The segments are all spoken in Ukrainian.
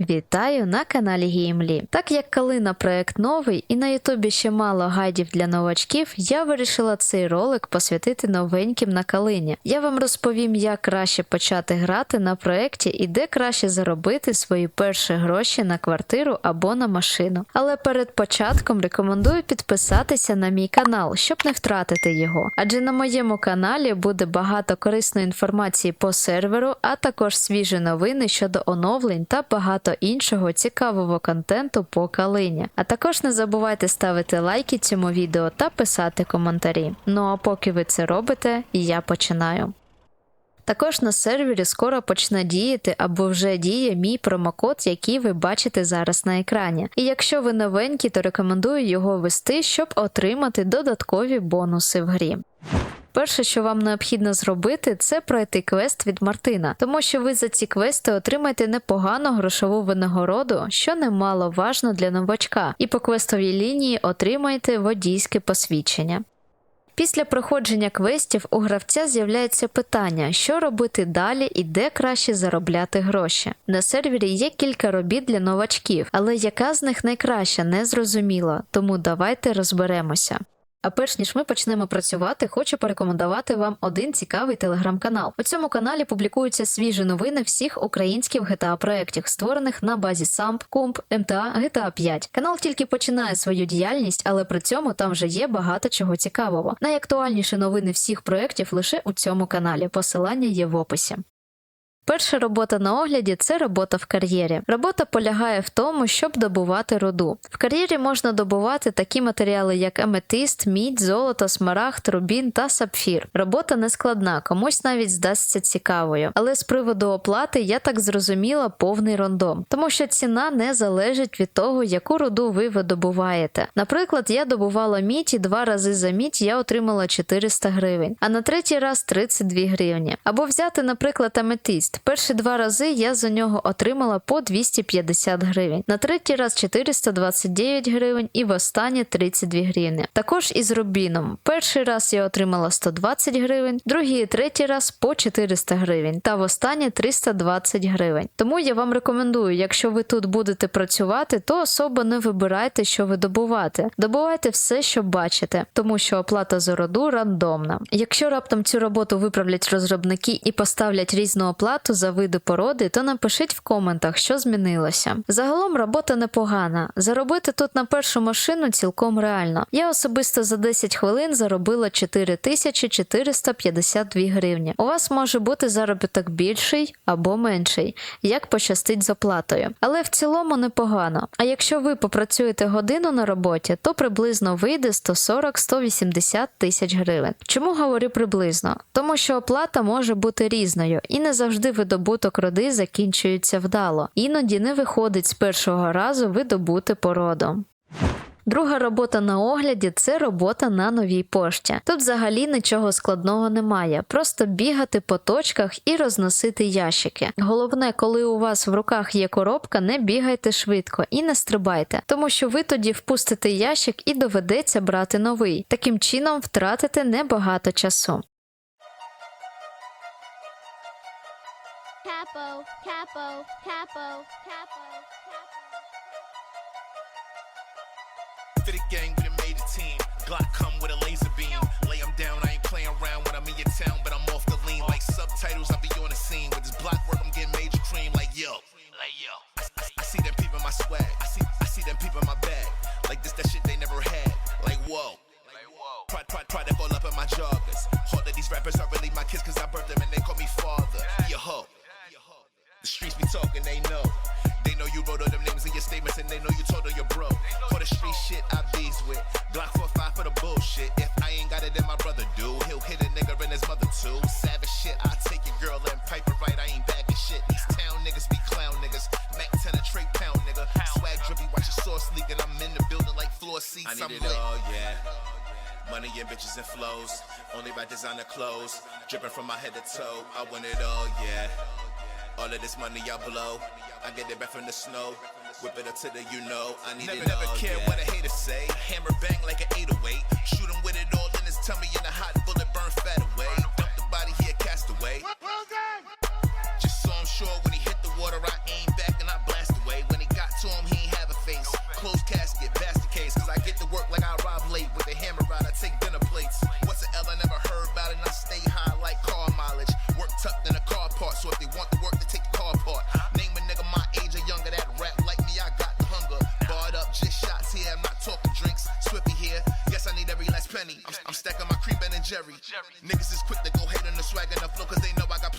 Вітаю на каналі Геймлі. Так як Калина проект новий і на Ютубі ще мало гайдів для новачків, я вирішила цей ролик посвятити новеньким на Калині. Я вам розповім, як краще почати грати на проекті і де краще заробити свої перші гроші на квартиру або на машину. Але перед початком рекомендую підписатися на мій канал, щоб не втратити його. Адже на моєму каналі буде багато корисної інформації по серверу, а також свіжі новини щодо оновлень та багато іншого цікавого контенту по калині. А також не забувайте ставити лайки цьому відео та писати коментарі. Ну а поки ви це робите, я починаю. Також на сервері скоро почне діяти або вже діє мій промокод, який ви бачите зараз на екрані. І якщо ви новенькі, то рекомендую його ввести, щоб отримати додаткові бонуси в грі. Перше, що вам необхідно зробити, це пройти квест від Мартина, тому що ви за ці квести отримаєте непогану грошову винагороду, що немало важно для новачка, і по квестовій лінії отримаєте водійське посвідчення. Після проходження квестів у гравця з'являється питання, що робити далі і де краще заробляти гроші. На сервері є кілька робіт для новачків, але яка з них найкраща, не зрозуміло, тому давайте розберемося. А перш ніж ми почнемо працювати, хочу порекомендувати вам один цікавий телеграм-канал. У цьому каналі публікуються свіжі новини всіх українських GTA проєктів, створених на базі SAMP, Comp, MTA, GTA 5. Канал тільки починає свою діяльність, але при цьому там вже є багато чого цікавого. Найактуальніші новини всіх проєктів лише у цьому каналі. Посилання є в описі. Перша робота на огляді це робота в кар'єрі. Робота полягає в тому, щоб добувати руду. В кар'єрі можна добувати такі матеріали, як аметист, мідь, золото, смарагд, рубін та сапфір. Робота не складна, комусь навіть здасться цікавою. Але з приводу оплати я так зрозуміла повний рандом, тому що ціна не залежить від того, яку руду ви видобуваєте. Наприклад, я добувала мідь і два рази за мідь я отримала 400 гривень, а на третій раз 32 гривні. Або взяти, наприклад, аметист. Перші два рази я за нього отримала по 250 гривень, на третій раз 429 гривень і в останнє 32 гривні. Також із рубіном. Перший раз я отримала 120 гривень, другий і третій раз по 400 гривень, та в останнє 320 гривень. Тому я вам рекомендую, якщо ви тут будете працювати, то особо не вибирайте, що ви добувати. Добувайте все, що бачите, тому що оплата за роду рандомна. Якщо раптом цю роботу виправлять розробники і поставлять різну оплату за види породи, то напишіть в коментах, що змінилося. Загалом робота непогана. Заробити тут на першу машину цілком реально. Я особисто за 10 хвилин заробила 4452 гривні. У вас може бути заробіток більший або менший, як пощастить з оплатою. Але в цілому непогано. А якщо ви попрацюєте годину на роботі, то приблизно вийде 140-180 тисяч гривень. Чому говорю приблизно? Тому що оплата може бути різною і не завжди видобуток роди закінчується вдало. Іноді не виходить з першого разу видобути породу. Друга робота на огляді це робота на новій пошті. Тут взагалі нічого складного немає, просто бігати по точках і розносити ящики. Головне, коли у вас в руках є коробка, не бігайте швидко і не стрибайте, тому що ви тоді впустите ящик і доведеться брати новий. Таким чином втратите небагато часу. Capo, capo, capo, capo, capo. For the gang, we done made a team. Glock come with a laser beam. Lay 'em down, I ain't playing around when I'm in your town, but I'm off the lean. Like subtitles, I be on the scene. With this block work, I'm getting major cream. Like yo, like yo. Talking, they know. They know you wrote all them names in your statements and they know you told all your bro. For the street shit I bees with. Glock 45 for the bullshit. If I ain't got it, then my brother do. He'll hit a nigga and his mother too. Savage shit, I take your girl and pipe it right. I ain't bagging shit. These town niggas be clown niggas. Mac 10 a tray pound nigga. Swag drippy, watch your sauce leak and I'm in the building like floor seats. I need I'm it lit. all, yeah. Money and bitches and flows. Only by designer clothes. Dripping from my head to toe. I want it all, yeah. All of this money I blow. I get it back from the snow. Whip it up to the you know. I need Never, it never all, care yeah. what a hater say. Hammer bang like an 808. Shoot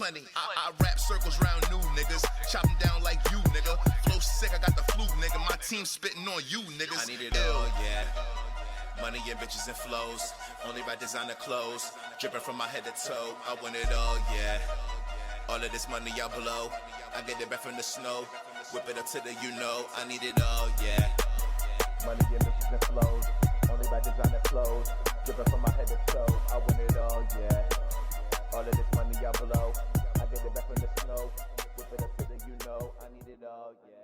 plenty. I, I rap circles round new niggas, Chop them down like you, nigga. Flow sick, I got the flu, nigga. My team spitting on you, niggas. I need it all, yeah. Money and bitches and flows. Only by designer clothes. Dripping from my head to toe. I want it all, yeah. All of this money I blow. I get it back from the snow. Whip it up to the you know. I need it all, yeah. Money and bitches and flows. Only by designer clothes. Dripping from my head to toe. I want it all, yeah. All of this money I blow. Get it back from the snow. Whip it up to the you know. I need it all, yeah.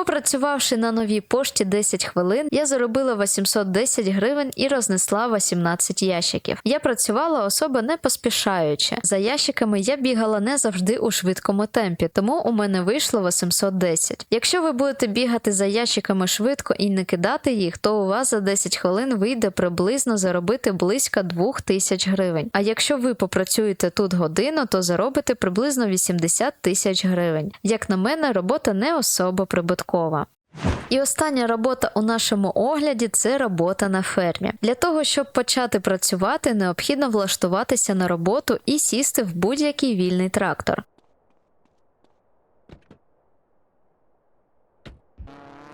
Попрацювавши на новій пошті 10 хвилин, я заробила 810 гривень і рознесла 18 ящиків. Я працювала особо не поспішаючи. За ящиками я бігала не завжди у швидкому темпі, тому у мене вийшло 810. Якщо ви будете бігати за ящиками швидко і не кидати їх, то у вас за 10 хвилин вийде приблизно заробити близько 2000 гривень. А якщо ви попрацюєте тут годину, то заробите приблизно 80 тисяч гривень. Як на мене, робота не особо прибуткова. І остання робота у нашому огляді це робота на фермі. Для того, щоб почати працювати, необхідно влаштуватися на роботу і сісти в будь-який вільний трактор.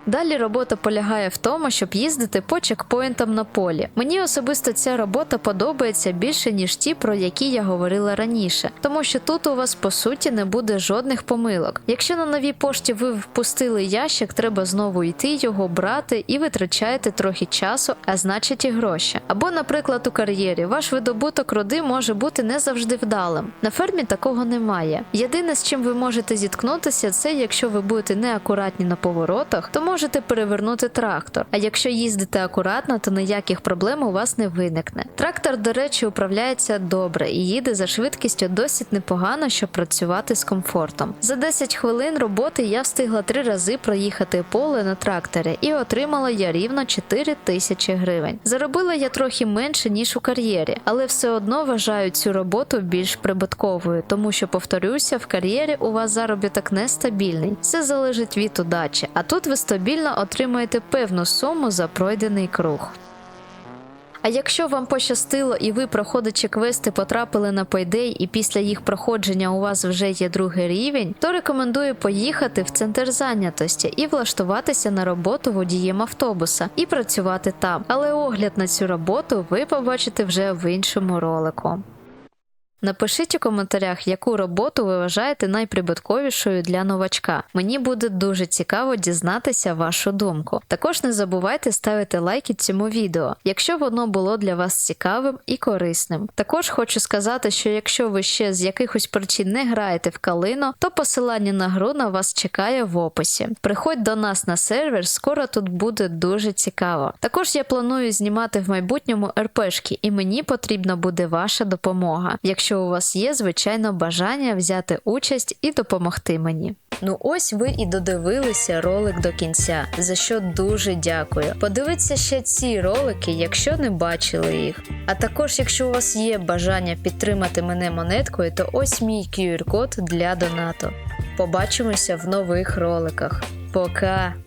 Далі робота полягає в тому, щоб їздити по чекпоінтам на полі. Мені особисто ця робота подобається більше, ніж ті, про які я говорила раніше, тому що тут у вас по суті не буде жодних помилок. Якщо на новій пошті ви впустили ящик, треба знову йти його брати і витрачаєте трохи часу, а значить і гроші. Або, наприклад, у кар'єрі ваш видобуток роди може бути не завжди вдалим. На фермі такого немає. Єдине, з чим ви можете зіткнутися, це якщо ви будете неакуратні на поворотах, то можете перевернути трактор. А якщо їздите акуратно, то ніяких проблем у вас не виникне. Трактор, до речі, управляється добре і їде за швидкістю досить непогано, щоб працювати з комфортом. За 10 хвилин роботи я встигла три рази проїхати поле на тракторі і отримала я рівно 4 тисячі гривень. Заробила я трохи менше ніж у кар'єрі, але все одно вважаю цю роботу більш прибутковою, тому що повторюся, в кар'єрі у вас заробіток нестабільний. Все залежить від удачі, а тут ви стабільно отримуєте певну суму за пройдений круг. А якщо вам пощастило і ви, проходячи квести, потрапили на пойдей, і після їх проходження у вас вже є другий рівень, то рекомендую поїхати в центр зайнятості і влаштуватися на роботу водієм автобуса і працювати там. Але огляд на цю роботу ви побачите вже в іншому ролику. Напишіть у коментарях, яку роботу ви вважаєте найприбутковішою для новачка. Мені буде дуже цікаво дізнатися вашу думку. Також не забувайте ставити лайки цьому відео, якщо воно було для вас цікавим і корисним. Також хочу сказати, що якщо ви ще з якихось причин не граєте в калино, то посилання на гру на вас чекає в описі. Приходь до нас на сервер, скоро тут буде дуже цікаво. Також я планую знімати в майбутньому РПшки, і мені потрібна буде ваша допомога. Якщо у вас є, звичайно, бажання взяти участь і допомогти мені. Ну ось ви і додивилися ролик до кінця, за що дуже дякую. Подивіться ще ці ролики, якщо не бачили їх. А також, якщо у вас є бажання підтримати мене монеткою, то ось мій QR-код для донату. Побачимося в нових роликах. Пока!